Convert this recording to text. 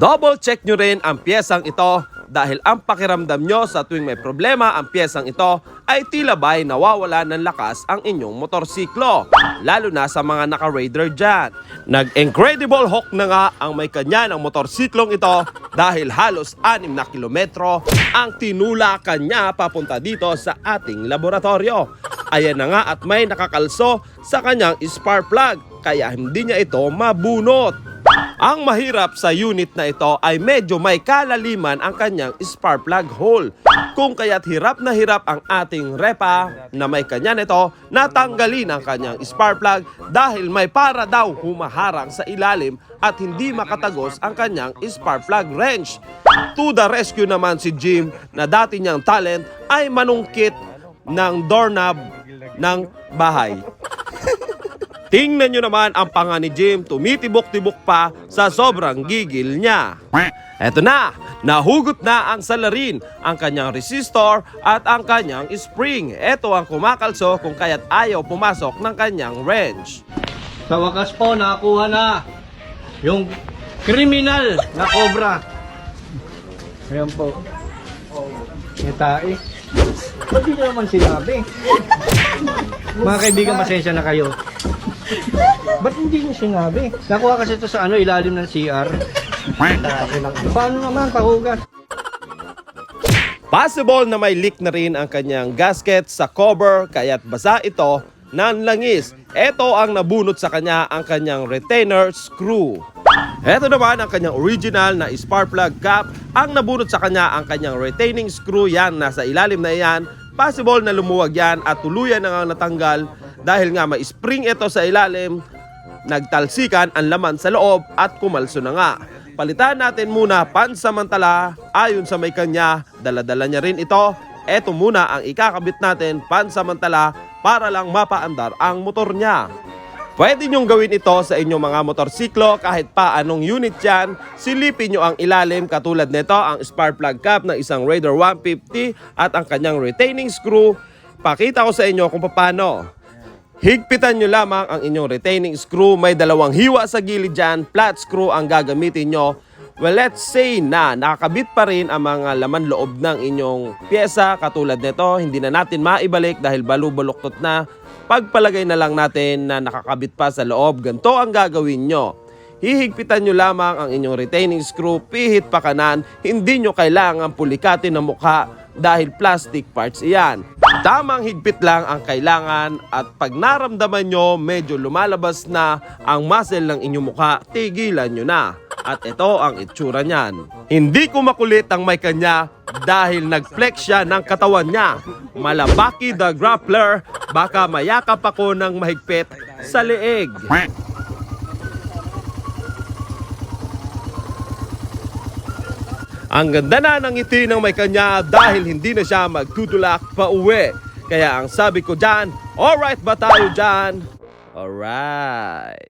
Double check nyo rin ang piyesang ito dahil ang pakiramdam nyo sa tuwing may problema ang piyesang ito ay tila ba'y nawawala ng lakas ang inyong motorsiklo, lalo na sa mga naka-raider dyan. Nag-incredible hawk na nga ang may kanya ng motorsiklong ito dahil halos 6 na kilometro ang tinulakan niya papunta dito sa ating laboratorio. Ayan na nga at may nakakalso sa kanyang spark plug kaya hindi niya ito mabunot. Ang mahirap sa unit na ito ay medyo may kalaliman ang kanyang spark plug hole. Kung kaya't hirap na hirap ang ating repa na may kanya nito natanggalin ang kanyang spark plug dahil may para daw humaharang sa ilalim at hindi makatagos ang kanyang spark plug wrench. To the rescue naman si Jim na dati niyang talent ay manungkit ng doorknob ng bahay. Tingnan nyo naman ang panga ni Jim, tumitibok-tibok pa sa sobrang gigil niya. Eto na, nahugot na ang salarin, ang kanyang resistor at ang kanyang spring. Eto ang kumakalso kung kaya't ayaw pumasok ng kanyang wrench. Sa wakas po, nakakuha na yung criminal na cobra. Ayan po. Kita eh. Ba't naman sinabi? Mga kaibigan, pasensya na kayo. Ba't hindi nyo sinabi? Nakuha kasi ito sa ano, ilalim ng CR. Paano naman, pahugas? Possible na may leak na rin ang kanyang gasket sa cover kaya't basa ito ng langis. Ito ang nabunot sa kanya ang kanyang retainer screw. Ito naman ang kanyang original na spark plug cap. Ang nabunot sa kanya ang kanyang retaining screw yan nasa ilalim na yan. Possible na lumuwag yan at tuluyan na nga natanggal dahil nga may spring ito sa ilalim. Nagtalsikan ang laman sa loob at kumalso na nga. Palitan natin muna pansamantala ayon sa may kanya. Daladala niya rin ito. Ito muna ang ikakabit natin pansamantala para lang mapaandar ang motor niya. Pwede niyong gawin ito sa inyong mga motorsiklo kahit pa anong unit yan. Silipin niyo ang ilalim katulad nito ang spark plug cap ng isang Raider 150 at ang kanyang retaining screw. Pakita ko sa inyo kung paano. Higpitan nyo lamang ang inyong retaining screw. May dalawang hiwa sa gilid dyan. Flat screw ang gagamitin nyo. Well, let's say na nakakabit pa rin ang mga laman loob ng inyong pyesa katulad nito. Hindi na natin maibalik dahil balubaluktot na. Pagpalagay na lang natin na nakakabit pa sa loob. Ganito ang gagawin nyo. Hihigpitan nyo lamang ang inyong retaining screw, pihit pa kanan, hindi nyo kailangan pulikatin ang mukha dahil plastic parts iyan. Tamang higpit lang ang kailangan at pag naramdaman nyo medyo lumalabas na ang muscle ng inyong mukha, tigilan nyo na. At ito ang itsura niyan. Hindi ko makulit ang may kanya dahil nag-flex siya ng katawan niya. Malabaki the grappler, baka mayakap ako ng mahigpit sa leeg. Ang ganda na ng ngiti ng may kanya dahil hindi na siya magtutulak pa uwi. Kaya ang sabi ko dyan, alright ba tayo dyan? Alright.